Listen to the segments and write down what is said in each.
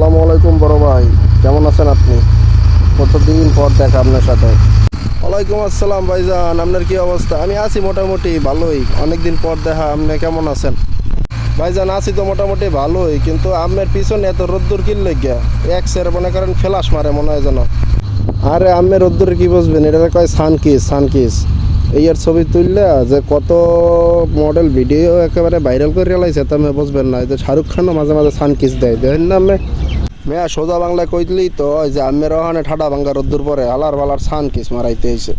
আসসালামু আলাইকুম বড় ভাই। কেমন আছেন আপনি? কতদিন পর দেখা আপনার সাথে? ওয়ালাইকুম আসসালাম ভাইজান, আপনার কি অবস্থা? আমি আছি মোটামুটি ভালোই। অনেকদিন পর দেখা, আপনি কেমন আছেন? ভাইজান, আছি তো মোটামুটি ভালোই, কিন্তু আপনার পিছনে এত রোদ্দুর কিল লেগিয়া এক সের মনে করেন ফেলাস মারে মনে হয় যেন। আরে আমি রোদ্দুর কি বুঝবেন? এটা কয় সানকিস সানকিস। এই এর ছবি তুললে যে কত মডেল ভিডিও একেবারে ভাইরাল করে লাইছে তা আমি বুঝবেন না। যে শাহরুখ খানও মাঝে মাঝে সানকিস দেয়, দেখেন না আমি মেয়া সোজা বাংলায় কইলি তো, ওই যে আমি ওখানে ঠাডা ভাঙ্গা রোদ্দুর পরে আলার বালার সানকিস মারাইতে এসে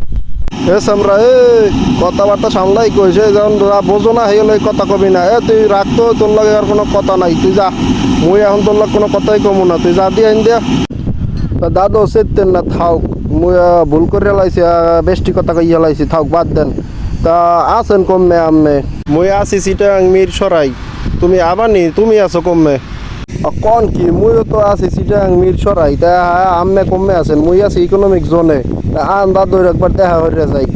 এ সামরা, এ, কথাবার্তা সামলাই কইছে যখন বোঝো না হয়ে কথা কবি না। এ, তুই রাখতো তোর লগে আর কোনো কথা নাই। তুই যা, মুই এখন তোর লগে কোনো কথাই কমু না। তুই যা, দিয়ে আইন দিয়া। দাদু, সেতেন না থাক ভুল করে লাইছি বেষ্টি কথা কইয়া লাইছি থাক বাদ দেন। তা আছেন কমে আম্মে? মুই আছি সিটাং মির সরাই। তুমি আবানি তুমি আছো কমে কন কি? মুইও তো আছি সিটাং মির সরাই। তা আম্মে কমে আছেন? মুই আছি ইকোনমিক জোনে তা আন দাদু একবার দেখা হইরে যাই।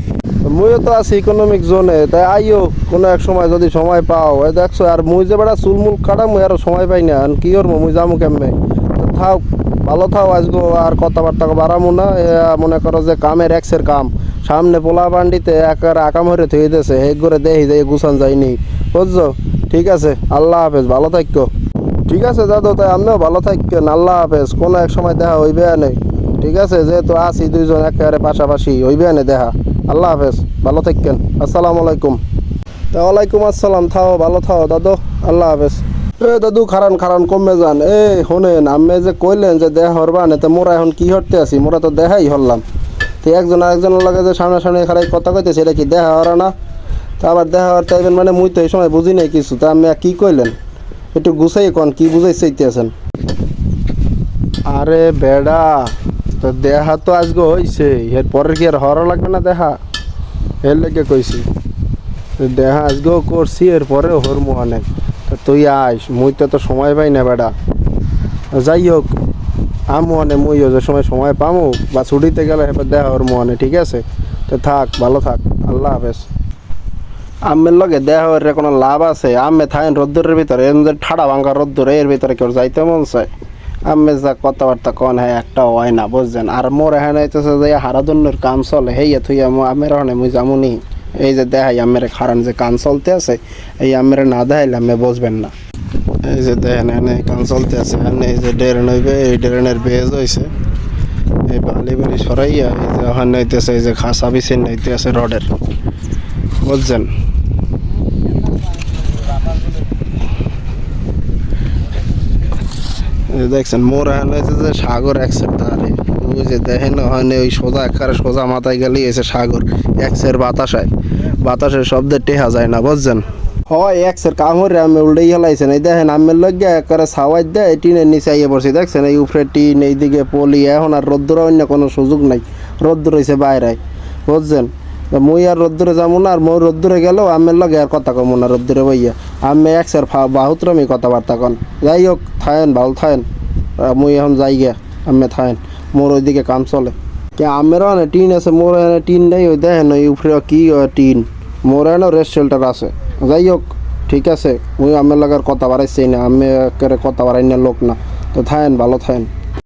মুইও তো আছি ইকোনমিক জোনে তাই আইও কোনো এক সময় যদি সময় পাও। দেখছ আর মুই যে বেড়া চুলমুল কাটা মুই আর সময় পাই না। কি করব? মুই যামু কেমনে? থাক, ভালো থাও আজগো, আর কথাবার্তা বাড়ামু না। মনে করো যে কামের এক্সের কাম। সামনে পোলা বান্ডিতে একার আকাম হরে থই দিতেছে হেক করে দেহি যে গুছান যায়নি বুঝছ? ঠিক আছে, আল্লাহ হাফেজ, ভালো থাকো ঠিক আছে দাদু, তাই আমিও ভালো থাকেন আল্লাহ হাফেজ, কোনো এক সময় দেখা হইবে নেই। ঠিক আছে, যেহেতু আছি দুইজন একেবারে পাশাপাশি, হইবে না দেখা। আল্লাহ হাফেজ, ভালো থাকেন আসসালামু আলাইকুম। ওয়ালাইকুম আসসালাম, থাও, ভালো থাও দাদু, আল্লাহ হাফেজ। এ দাদু, খারান খারান, কমে যান। এ, শোনেন আমি যে কইলেন যে দেহা হরবান এতে মোরা এখন কি হরতে আছি? মোরা তো দেহাই হরলাম। তো একজন আরেকজনের লাগে যে সামনে সামনে খারাই কথা কইতেছে, এটা কি দেহা হরা না? তা আবার দেহা হওয়ার টাইবেন মানে মুই তো এই সময় বুঝি নাই কিছু। তা আমি কি কইলেন? একটু গুছাই কন, কি বুঝাই চাইতেছেন আরে বেডা, তো দেহা তো আজকে হইছে, এর পরে কি আর হরা লাগবে না দেহা? এর লেগে কইছি। দেহা আজকেও করছি এরপরেও হরমু অনেক। তুই আইস, মুই তো তো সময় পাই না বেডা। যাই হোক, আমু অনে মুইও যে সময় সময় পামু, বা ছুটিতে গেলে এবার দেখা হরমু অনে ঠিক আছে? তো থাক, ভালো থাক, আল্লাহ হাফেজ। আমের লগে দেখা হরে কোনো লাভ আছে? আমে থাকেন রোদ্দুরের ভিতরে এর ঠাডা ভাঙ্গা রোদ্দুর, এর ভিতরে কেউ যাইতে মন চায়? আমি যা কথাবার্তা কন হ্যাঁ একটা হয় না, বুঝছেন? আর মোর হইতেছে যে কাম চলে, হেইয়া থুই আমের ওখানে মুই যামুনি। এই যে দেখাই আমের খারান যে কান চলতে আছে, এই আমের না দেখাইলে আমি বুঝবেন না। এই যে দেখেন, এখানে কান চলতে আছে এই যে ড্রেন হইবে, এই ড্রেনের বেজ হইছে। এই বালি বালি সরাইয়া এই যে ওখানে হইতেছে এই যে খাসা বিছিন হইতে আছে রডের। বুঝছেন? দেখছেন মোর এখানে হয়েছে যে সাগর একসের যে দেখেন ওখানে ওই সোজা একবারে সোজা মাথায় গেলেই এসে সাগর, একসের বাতাসায়। বাতাসের শব্দে টেহা যায় না, বুঝছেন? হয় একসের কামড়ে আমি উল্টেই হেলাইছেন। এই দেখেন আমের লগে একবারে সাওয়াই দেয় টিনের নিচে আইয়ে পড়ছি, দেখছেন? এই উপরে টিন এইদিকে পলি, এখন আর রোদ্দুর অন্য কোনো সুযোগ নাই। রোদ্দুর হয়েছে বাইরে বুঝছেন? মুই আর রোদ্দুরে যাব না, আর মই রোদ্দুরে গেলেও আমের লগে আর কথা কমো না রোদ্দুরে বইয়া। আমি একসের বাহুত্রমি কথাবার্তা কন। যাই হোক থাকেন ভালো থাকেন মুই এখন যাই গে আমি থাকেন মোর ওইদিকে কাম চলে। কে আমেরও এনে টিন আছে, মোর এনে টিন নেই ওই দেখেন ওই উপরে কি টিন। মোর এনে রেস্ট শেল্টার আছে। যাই হোক, ঠিক আছে, ওই আমের লাগার কথা বাড়াইছি না, আমি একেবারে কথা বাড়াই না, লোক না। তো থাকেন ভালো থাকেন